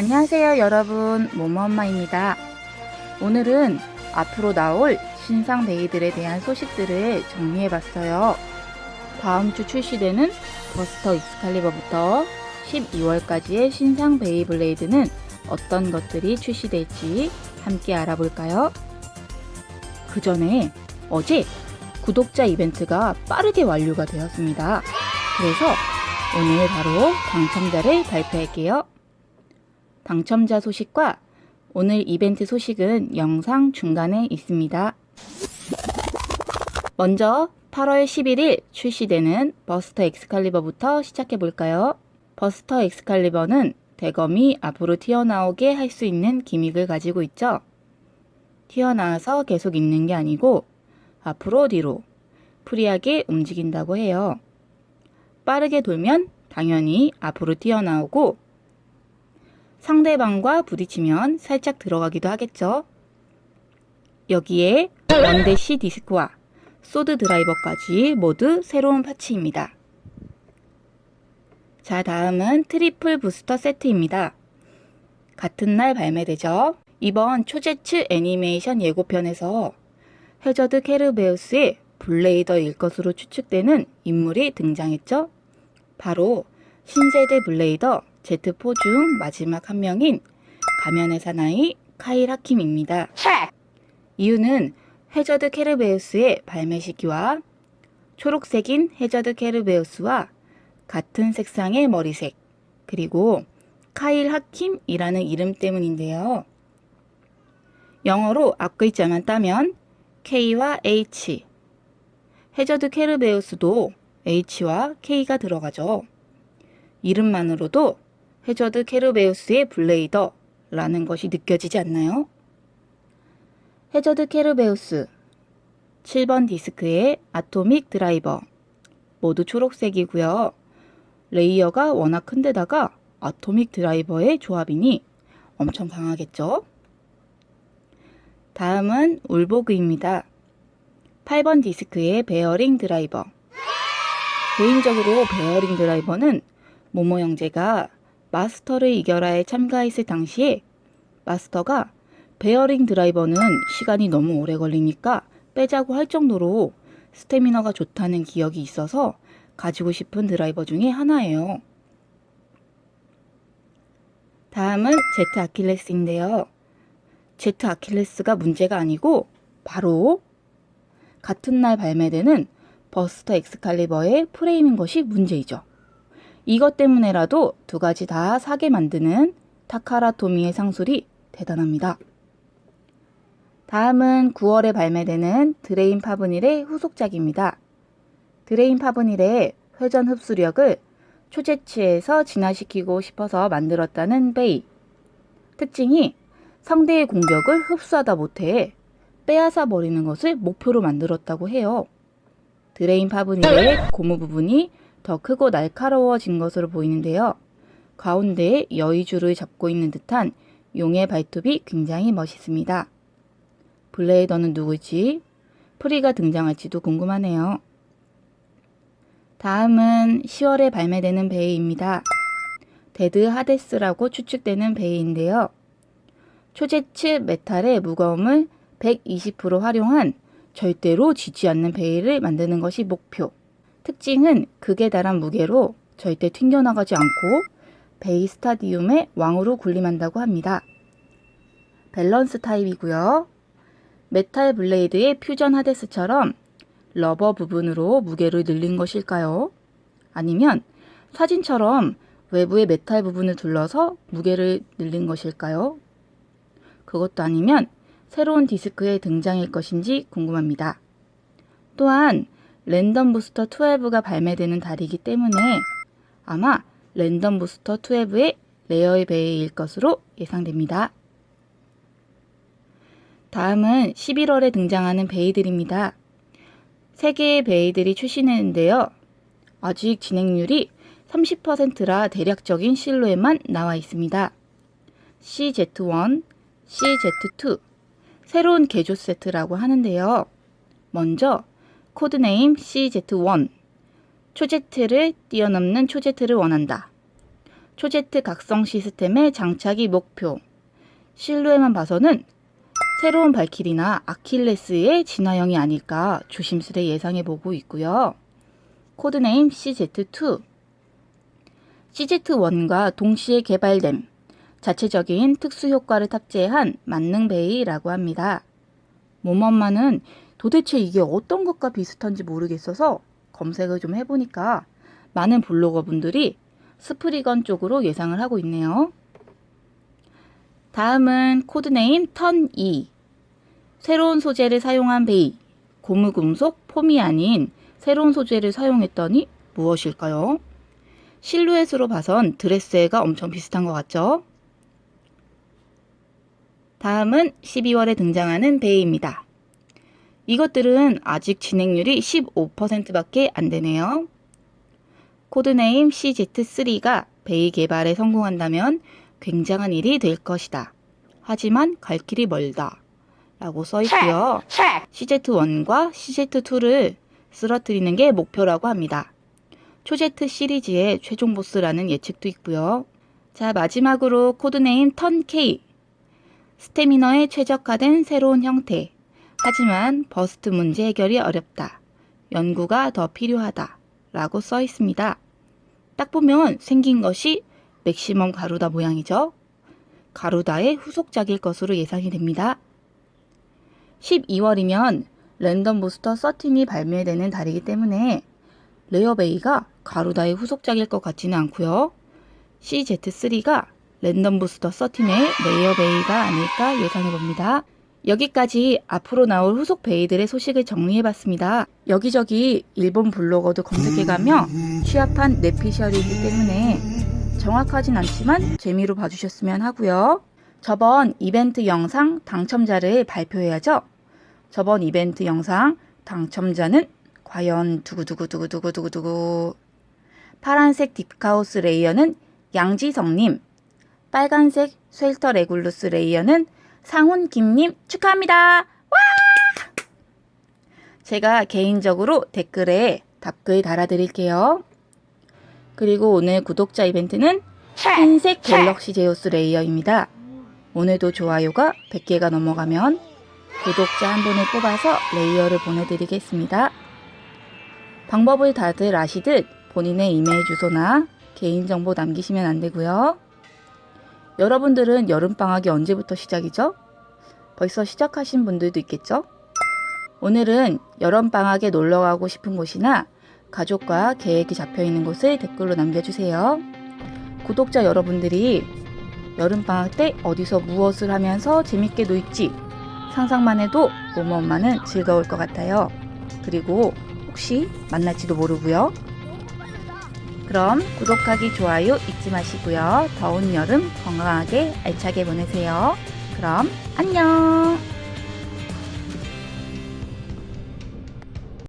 안녕하세요 여러분 모모엄마입니다. 오늘은 앞으로 나올 신상 베이들에 대한 소식들을 정리해봤어요. 다음 주 출시되는 버스터 익스칼리버부터 12월까지의 신상 베이블레이드는 어떤 것들이 출시될지 함께 알아볼까요? 그 전에 어제 구독자 이벤트가 빠르게 완료가 되었습니다. 그래서 오늘 바로 당첨자를 발표할게요. 당첨자 소식과 오늘 이벤트 소식은 영상 중간에 있습니다. 먼저 8월 11일 출시되는 버스터 엑스칼리버부터 시작해 볼까요? 버스터 엑스칼리버는 대검이 앞으로 튀어나오게 할 수 있는 기믹을 가지고 있죠. 튀어나와서 계속 있는 게 아니고 앞으로 뒤로 프리하게 움직인다고 해요. 빠르게 돌면 당연히 앞으로 튀어나오고 상대방과 부딪히면 살짝 들어가기도 하겠죠. 여기에 원대시 디스크와 소드 드라이버까지 모두 새로운 파츠입니다. 자, 다음은 트리플 부스터 세트입니다. 같은 날 발매되죠. 이번 초제츠 애니메이션 예고편에서 해저드 케르베우스의 블레이더일 것으로 추측되는 인물이 등장했죠. 바로 신세대 블레이더 Z4 중 마지막 한 명인 가면의 사나이 카일 하킴입니다. 이유는 해저드 케르베우스의 발매 시기와 초록색인 해저드 케르베우스와 같은 색상의 머리색 그리고 카일 하킴이라는 이름 때문인데요. 영어로 앞글자만 따면 K와 H 해저드 케르베우스도 H와 K가 들어가죠. 이름만으로도 해저드 케르베우스의 블레이더라는 것이 느껴지지 않나요? 해저드 케르베우스 7번 디스크의 아토믹 드라이버 모두 초록색이고요. 레이어가 워낙 큰데다가 아토믹 드라이버의 조합이니 엄청 강하겠죠? 다음은 울보그입니다. 8번 디스크의 베어링 드라이버 개인적으로 베어링 드라이버는 모모 형제가 마스터를 이겨라에 참가했을 당시에 마스터가 베어링 드라이버는 시간이 너무 오래 걸리니까 빼자고 할 정도로 스태미너가 좋다는 기억이 있어서 가지고 싶은 드라이버 중에 하나예요. 다음은 제트 아킬레스인데요. 제트 아킬레스가 문제가 아니고 바로 같은 날 발매되는 버스터 엑스칼리버의 프레임인 것이 문제이죠. 이것 때문에라도 두 가지 다 사게 만드는 타카라 토미의 상술이 대단합니다. 다음은 9월에 발매되는 드레인 파브닐의 후속작입니다. 드레인 파브닐의 회전 흡수력을 초제치에서 진화시키고 싶어서 만들었다는 베이. 특징이 상대의 공격을 흡수하다 못해 빼앗아 버리는 것을 목표로 만들었다고 해요. 드레인 파브닐의 고무 부분이 더 크고 날카로워진 것으로 보이는데요. 가운데에 여의주를 잡고 있는 듯한 용의 발톱이 굉장히 멋있습니다. 블레이더는 누구지? 프리가 등장할지도 궁금하네요. 다음은 10월에 발매되는 베이입니다. 데드 하데스라고 추측되는 베이인데요. 초제츠 메탈의 무거움을 120% 활용한 절대로 지지 않는 베이를 만드는 것이 목표. 특징은 극에 달한 무게로 절대 튕겨나가지 않고 베이 스타디움의 왕으로 군림한다고 합니다. 밸런스 타입이고요. 메탈 블레이드의 퓨전 하데스처럼 러버 부분으로 무게를 늘린 것일까요? 아니면 사진처럼 외부의 메탈 부분을 둘러서 무게를 늘린 것일까요? 그것도 아니면 새로운 디스크의 등장일 것인지 궁금합니다. 또한 랜덤 부스터 12가 발매되는 달이기 때문에 아마 랜덤 부스터 12의 레어의 베이일 것으로 예상됩니다. 다음은 11월에 등장하는 베이들입니다. 3개의 베이들이 출시했는데요. 아직 진행률이 30%라 대략적인 실루엣만 나와 있습니다. CZ1, CZ2 새로운 개조 세트라고 하는데요. 먼저 코드네임 CZ1 초제트를 뛰어넘는 초제트를 원한다. 초제트 각성 시스템의 장착이 목표. 실루엣만 봐서는 새로운 발길이나 아킬레스의 진화형이 아닐까 조심스레 예상해 보고 있고요. 코드네임 CZ2. CZ1과 동시에 개발됨. 자체적인 특수 효과를 탑재한 만능 베이라고 합니다. 몸엄마는 도대체 이게 어떤 것과 비슷한지 모르겠어서 검색을 좀 해보니까 많은 블로거 분들이 스프리건 쪽으로 예상을 하고 있네요. 다음은 코드네임 턴2. 새로운 소재를 사용한 베이. 고무금속 폼이 아닌 새로운 소재를 사용했더니 무엇일까요? 실루엣으로 봐선 드레스웨가 엄청 비슷한 것 같죠? 다음은 12월에 등장하는 베이입니다. 이것들은 아직 진행률이 15%밖에 안 되네요. 코드네임 CZ3가 베이 개발에 성공한다면 굉장한 일이 될 것이다. 하지만 갈 길이 멀다. 라고 써 있고요. CZ1과 CZ2를 쓰러뜨리는 게 목표라고 합니다. 초제트 시리즈의 최종 보스라는 예측도 있고요. 자, 마지막으로 코드네임 턴K. 스태미너에 최적화된 새로운 형태. 하지만 버스트 문제 해결이 어렵다. 연구가 더 필요하다. 라고 써 있습니다. 딱 보면 생긴 것이 맥시멈 가루다 모양이죠. 가루다의 후속작일 것으로 예상이 됩니다. 12월이면 랜덤 부스터 13이 발매되는 달이기 때문에 레어베이가 가루다의 후속작일 것 같지는 않고요. CZ3가 랜덤 부스터 13의 레어베이가 아닐까 예상해 봅니다. 여기까지 앞으로 나올 후속 베이들의 소식을 정리해봤습니다. 여기저기 일본 블로거도 검색해가며 취합한 내피셜이기 때문에 정확하진 않지만 재미로 봐주셨으면 하고요. 저번 이벤트 영상 당첨자를 발표해야죠. 저번 이벤트 영상 당첨자는 과연 두구두구두구두구두구두구 파란색 딥카우스 레이어는 양지성님 빨간색 쉘터 레굴루스 레이어는 상훈 김님 축하합니다. 와! 제가 개인적으로 댓글에 답글 달아드릴게요. 그리고 오늘 구독자 이벤트는 흰색 갤럭시 제우스 레이어입니다. 오늘도 좋아요가 100개가 넘어가면 구독자 한 분을 뽑아서 레이어를 보내드리겠습니다. 방법을 다들 아시듯 본인의 이메일 주소나 개인정보 남기시면 안 되고요. 여러분들은 여름방학이 언제부터 시작이죠? 벌써 시작하신 분들도 있겠죠? 오늘은 여름방학에 놀러 가고 싶은 곳이나 가족과 계획이 잡혀 있는 곳을 댓글로 남겨주세요. 구독자 여러분들이 여름방학 때 어디서 무엇을 하면서 재밌게 놀지 상상만 해도 모모 엄마는 즐거울 것 같아요. 그리고 혹시 만날지도 모르고요. 그럼 구독하기, 좋아요 잊지 마시고요. 더운 여름 건강하게 알차게 보내세요. 그럼 안녕!